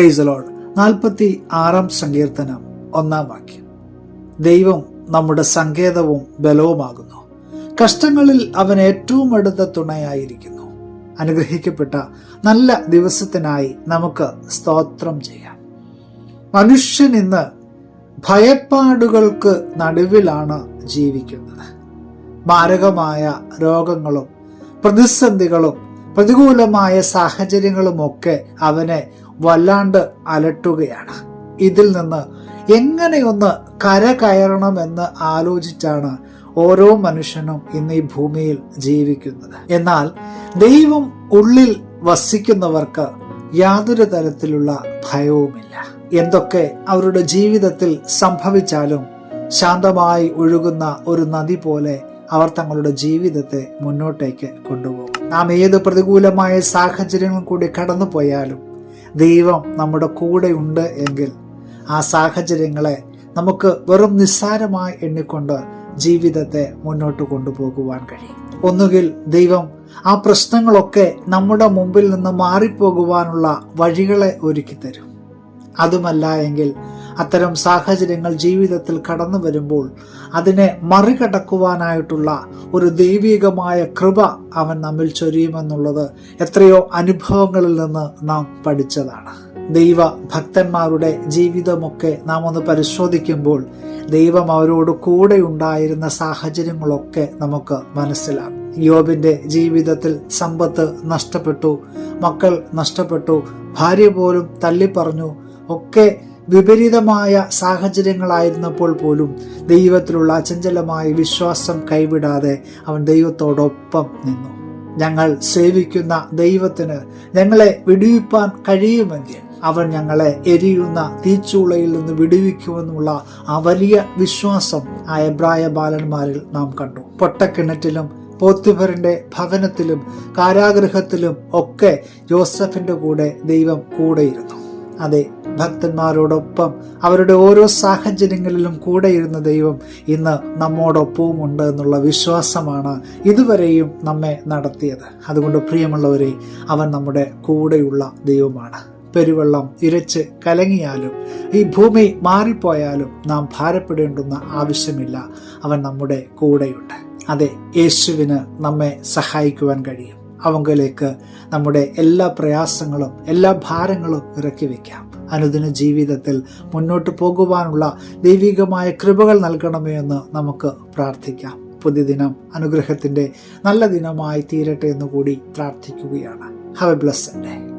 Price load നാൽപ്പത്തി ആറാം സങ്കീർത്തനം ഒന്നാം വാക്യം. ദൈവം നമ്മുടെ സങ്കേതവും ബലവുമാകുന്നു. കഷ്ടങ്ങളിൽ അവൻ ഏറ്റവും അടുത്ത തുണയായിരിക്കുന്നു. അനുഗ്രഹിക്കപ്പെട്ട നല്ല ദിവസത്തിനായി നമുക്ക് സ്തോത്രം ചെയ്യാം. മനുഷ്യൻ ഇന്ന് ഭയപ്പാടുകൾക്ക് നടുവിലാണ് ജീവിക്കുന്നത്. മാരകമായ രോഗങ്ങളും പ്രതിസന്ധികളും പ്രതികൂലമായ സാഹചര്യങ്ങളുമൊക്കെ അവനെ വല്ലാണ്ട് അലട്ടുകയാണ്. ഇതിൽ നിന്ന് എങ്ങനെയൊന്ന് കരകയറണമെന്ന് ആലോചിച്ചാണ് ഓരോ മനുഷ്യനും ഇന്ന് ഈ ഭൂമിയിൽ ജീവിക്കുന്നത്. എന്നാൽ ദൈവം ഉള്ളിൽ വസിക്കുന്നവർക്ക് യാതൊരു തരത്തിലുള്ള ഭയവുമില്ല. എന്തൊക്കെ അവരുടെ ജീവിതത്തിൽ സംഭവിച്ചാലും ശാന്തമായി ഒഴുകുന്ന ഒരു നദി പോലെ അവർ തങ്ങളുടെ ജീവിതത്തെ മുന്നോട്ടേക്ക് കൊണ്ടുപോകും. നാം ഏത് പ്രതികൂലമായ സാഹചര്യങ്ങളും കൂടി കടന്നു പോയാലും ദൈവം നമ്മുടെ കൂടെ ഉണ്ട് എങ്കിൽ ആ സാഹചര്യങ്ങളെ നമുക്ക് വെറും നിസ്സാരമായി എണ്ണിക്കൊണ്ട് ജീവിതത്തെ മുന്നോട്ട് കൊണ്ടുപോകുവാൻ കഴിയും. ഒന്നുകിൽ ദൈവം ആ പ്രശ്നങ്ങളൊക്കെ നമ്മുടെ മുമ്പിൽ നിന്ന് മാറിപ്പോകുവാനുള്ള വഴികളെ ഒരുക്കി തരും അതുമല്ല എങ്കിൽ അത്തരം സാഹചര്യങ്ങൾ ജീവിതത്തിൽ കടന്നു വരുമ്പോൾ അതിനെ മറികടക്കുവാനായിട്ടുള്ള ഒരു ദൈവികമായ കൃപ അവൻ നമ്മിൽ ചൊരിയുമെന്നുള്ളത് എത്രയോ അനുഭവങ്ങളിൽ നിന്ന് നാം പഠിച്ചതാണ്. ദൈവ ഭക്തന്മാരുടെ ജീവിതമൊക്കെ നാം ഒന്ന് പരിശോധിക്കുമ്പോൾ ദൈവം അവരോട് കൂടെ ഉണ്ടായിരുന്ന സാഹചര്യങ്ങളൊക്കെ നമുക്ക് മനസ്സിലാകും. യോബിന്റെ ജീവിതത്തിൽ സമ്പത്ത് നഷ്ടപ്പെട്ടു മക്കൾ നഷ്ടപ്പെട്ടു ഭാര്യ പോലും തള്ളിപ്പറഞ്ഞു ഒക്കെ വിപരീതമായ സാഹചര്യങ്ങളായിരുന്നപ്പോൾ പോലും ദൈവത്തിലുള്ള അചഞ്ചലമായ വിശ്വാസം കൈവിടാതെ അവൻ ദൈവത്തോടൊപ്പം നിന്നു. ഞങ്ങൾ സേവിക്കുന്ന ദൈവത്തിന് ഞങ്ങളെ വിടുവിപ്പാൻ കഴിയുമെങ്കിൽ അവൻ ഞങ്ങളെ എരിയുന്ന തീച്ചൂളയിൽ നിന്ന് വിടുവിക്കുമെന്നുള്ള ആ വലിയ വിശ്വാസം ആ എബ്രായ ബാലന്മാരിൽ നാം കണ്ടു. പൊട്ടക്കിണറ്റിലും പോത്തിഫറിന്റെ ഭവനത്തിലും കാരാഗ്രഹത്തിലും ഒക്കെ ജോസഫിന്റെ കൂടെ ദൈവം കൂടെയിരുന്നു. അതെ ഭക്തന്മാരോടൊപ്പം അവരുടെ ഓരോ സാഹചര്യങ്ങളിലും കൂടെയിരുന്ന ദൈവം ഇന്ന് നമ്മോടൊപ്പവും ഉണ്ട് എന്നുള്ള വിശ്വാസമാണ് ഇതുവരെയും നമ്മെ നടത്തിയത്. അതുകൊണ്ട് പ്രിയമുള്ളവരെ അവൻ നമ്മുടെ കൂടെയുള്ള ദൈവമാണ്. പെരുവെള്ളം ഇരച്ച് കലങ്ങിയാലും ഈ ഭൂമി മാറിപ്പോയാലും നാം ഭാരപ്പെടേണ്ടുന്ന ആവശ്യമില്ല. അവൻ നമ്മുടെ കൂടെയുണ്ട്. അതെ യേശുവിന് നമ്മെ സഹായിക്കുവാൻ കഴിയും. അവങ്കലേക്ക് നമ്മുടെ എല്ലാ പ്രയാസങ്ങളും എല്ലാ ഭാരങ്ങളും ഇറക്കി വയ്ക്കാം അനുദിന ജീവിതത്തിൽ മുന്നോട്ട് പോകുവാനുള്ള ദൈവികമായ കൃപകൾ നൽകണമേ എന്ന് നമുക്ക് പ്രാർത്ഥിക്കാം. പുതിയ ദിനം അനുഗ്രഹത്തിന്റെ നല്ല ദിനമായി തീരട്ടെ എന്ന് കൂടി പ്രാർത്ഥിക്കുകയാണ്. Have A blessed day